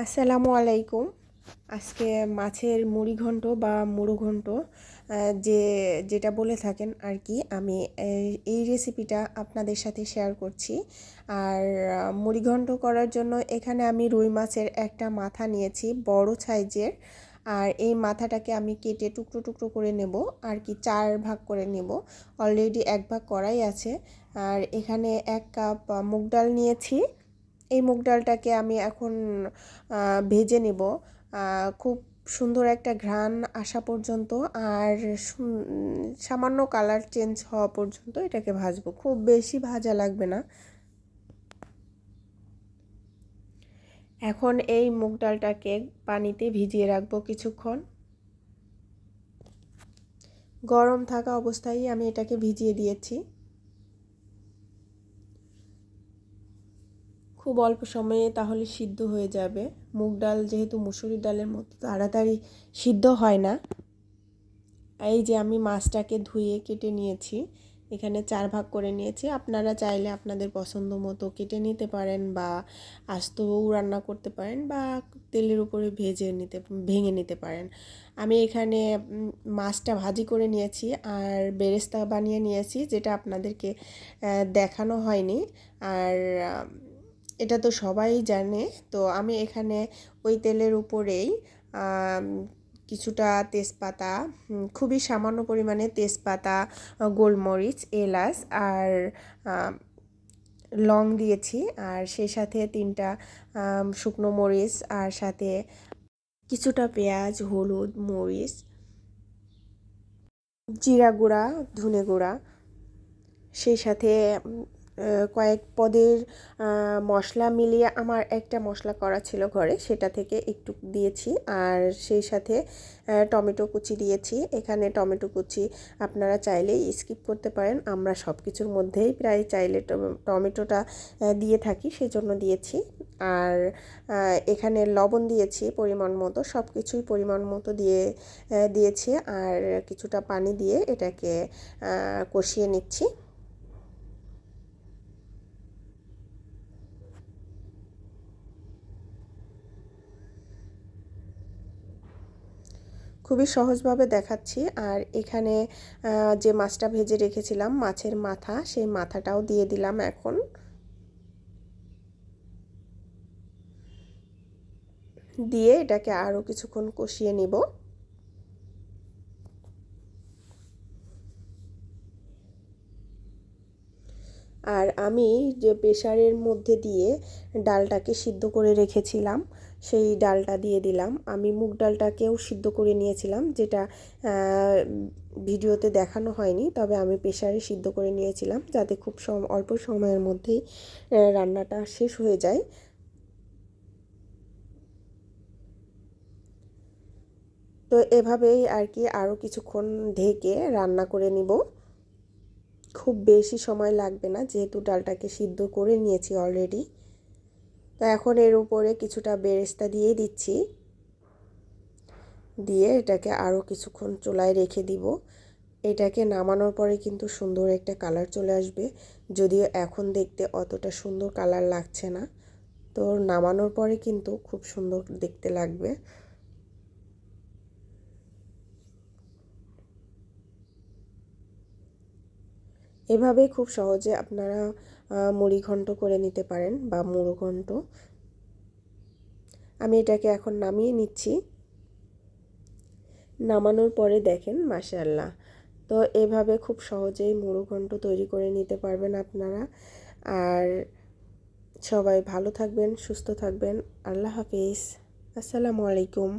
আসসালামু আলাইকুম। আজকে মাছের মুড়ি ঘন্ট বা মুড়ো ঘন্ট যে, যেটা বলে থাকেন আর কি, আমি এই- রেসিপিটা আপনাদের সাথে শেয়ার করছি। আর মুড়ি ঘন্ট করার জন্য এখানে আমি রুই মাছের একটা মাথা নিয়েছি, বড় সাইজের। আর এই মাথাটাকে আমি কেটে টুকরো টুকরো করে নেব, আর কি চার ভাগ করে নেব। অলরেডি এক ভাগ করাই আছে। আর এখানে এক কাপ মুগ ডাল নিয়েছি। এই মুগ ডালটাকে আমি এখন ভেজে নেব। খুব সুন্দর একটা ঘ্রাণ আসা পর্যন্ত আর সামান্য কালার চেঞ্জ হওয়া পর্যন্ত এটাকে ভাজবো। খুব বেশি ভাজা লাগবে না। এখন এই মুগ ডালটাকে পানিতে ভিজিয়ে রাখব কিছুক্ষণ। গরম থাকা অবস্থায় আমি এটাকে ভিজিয়ে দিয়েছি। খুব অল্প সময়ে তাহলে সিদ্ধ হয়ে যাবে। মুগ ডাল যেহেতু মুসুরির ডালের মতো তাড়াতাড়ি সিদ্ধ হয় না। এই যে আমি মাছটাকে ধুয়ে কেটে নিয়েছি, এখানে চার ভাগ করে নিয়েছি। আপনারা চাইলে আপনাদের পছন্দ মতো কেটে নিতে পারেন বা আস্তও রান্না করতে পারেন বা তেলের উপরে ভেজে নিতে, ভেঙে নিতে পারেন। আমি এখানে মাছটা ভাজি করে নিয়েছি আর বেরেস্তা বানিয়ে নিয়েছি, যেটা আপনাদেরকে দেখানো হয়নি। আর এটা তো সবাই জানে। তো আমি এখানে ওই তেলের উপরেই কিছুটা তেজপাতা খুবই সামান্য পরিমাণে তেজপাতা গোলমরিচ, এলাচ আর লং দিয়েছি। আর সেই সাথে তিনটা শুকনো মরিচ আর সাথে কিছুটা পেঁয়াজ, হলুদ, মরিচ, জিরা গুঁড়া, ধনে গুঁড়া, সেই সাথে কয়েক পদের মশলা মিলিয়ে আমার একটা মশলা করা ছিল ঘরে, সেটা থেকে একটু দিয়েছি। আর সেই সাথে টমেটো কুচি দিয়েছি। এখানে টমেটো কুচি আপনারা চাইলেই স্কিপ করতে পারেন। আমরা সব কিছুর মধ্যেই প্রায় চাইলে টমেটোটা দিয়ে থাকি, সেজন্য দিয়েছি। আর এখানে লবণ দিয়েছি পরিমাণ মতো সব কিছুই পরিমাণ মতো দিয়ে দিয়েছি। আর কিছুটা পানি দিয়ে এটাকে কষিয়ে নিচ্ছি। খুবই সহজভাবে দেখাচ্ছি। আর এখানে যে মাছটা ভেজে রেখেছিলাম, মাছের মাথা, সেই মাথাটাও দিয়ে দিলাম এখন। দিয়ে এটাকে আরও কিছুক্ষণ কষিয়ে নিব। আর আমি যে প্রেশারের মধ্যে দিয়ে ডালটাকে সিদ্ধ করে রেখেছিলাম, সেই ডালটা দিয়ে দিলাম। আমি মুগ ডালটাকেও সিদ্ধ করে নিয়েছিলাম, যেটা ভিডিওতে দেখানো হয়নি, তবে আমি প্রেশারে সিদ্ধ করে নিয়েছিলাম যাতে খুব সম, অল্প সময়ের মধ্যেই রান্নাটা শেষ হয়ে যায়। তো এভাবেই আর কি আরও কিছুক্ষণ ঢেকে রান্না করে নিব। খুব বেশি সময় লাগবে না, যেহেতু ডালটাকে সিদ্ধ করে নিয়েছি অলরেডি তো এখন এর উপরে কিছুটা বেরেস্তা দিয়ে দিচ্ছি। দিয়ে এটাকে আরও কিছুক্ষণ চুলায় রেখে দিব। এটাকে নামানোর পরে কিন্তু সুন্দর একটা কালার চলে আসবে। যদিও এখন দেখতে অতটা সুন্দর কালার লাগছে না। তো নামানোর পরে কিন্তু খুব সুন্দর দেখতে লাগবে। এভাবে খুব সহজে আপনারা আহ, মুড়ি ঘন্ট করে নিতে পারেন বা মুড়ো ঘন্ট। আমি এটাকে এখন নামিয়ে নিচ্ছি। নামানোর পরে দেখেন মাশাল্লাহ তো এভাবে খুব সহজেই মুড়ো ঘন্ট তৈরি করে নিতে পারবেন আপনারা। আর সবাই ভালো থাকবেন সুস্থ থাকবেন। আল্লাহ হাফিজ। আসসালামু আলাইকুম।